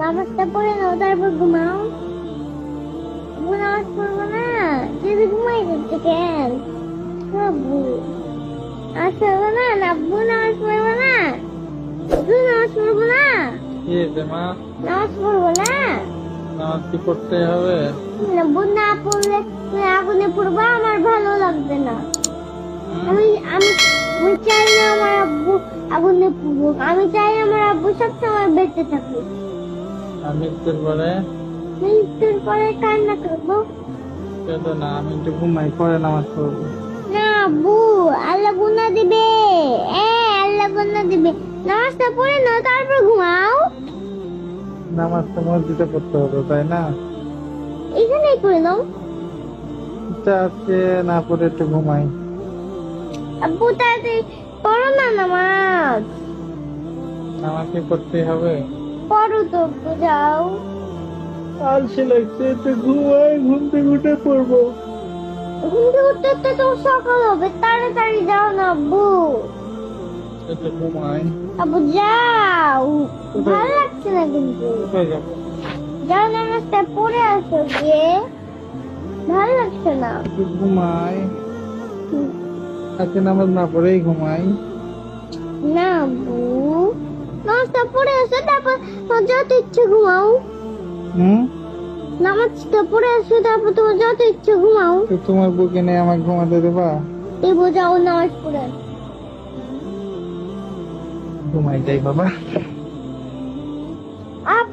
নামাজটা পড়ে নাও তারপর ঘুমাও। নামাজ পড়ব না যদি ঘুমাই যাচ্ছে কেন? আব্বু নামাজ পড়ব না আব্বু নামাজ পড়ব না? আব্বু নামাজ পড়ব না? মা? নামাজ পড়ব না? নামাজ কি পড়তে হবে? না পড়লে আগুনে পড়ব আমার ভালো লাগবে না। আমি আমি আমি চাই না আমার আব্বু আগুনে পড়ুক। আমি চাই আমার আব্বু সবসময় বেঁচে থাকুক। আর মৃত্যুর পরে? মৃত্যুর পরে কান্না করব। কেঁদো না আমি একটু ঘুমাই পরে নামাজ পড়ব। না আব্বু আল্লাহ গুনা দিবে। এ আল্লাহ গুনা দিবে। নামাজটা পড়ে নাও তারপর ঘুমাও। নামাজ তো মসজিদে পড়তে হবে তাই না? এখানেই করে নাও। ইচ্ছা আজকে না পড়ে একটু ঘুমাই। আব্বু তাড়াতাড়ি পড়ো না নামাজ। নামাজ কি পড়তে হবে? তো যাও। আলসে লাগছে একটু ঘুমাই ঘুম থেকে উঠে পড়ব। ঘুমতে উঠতে উঠতে তো সকাল হবে তাড়াতাড়ি যাও না আব্বু। আব্বু যাও। ভালো লাগছে না কিন্তু। যাও নামাজটা পড়ে আসো গিয়ে। ভালো লাগছে না। ঘুমাই আজকে নামাজ না পড়েই ঘুমাই। না আব্বু। তোমার যত ইচ্ছে ঘুমাও। হুম? নামাজটা পড়ে আসবে তারপর তোমার যত ইচ্ছে ঘুমাও। তোমার বুকে নিয়ে আমাকে ঘুমাতে দেবা? এই বোঝাও নামাজ পড়ে। ঘুমাই যাই বাবা। আপ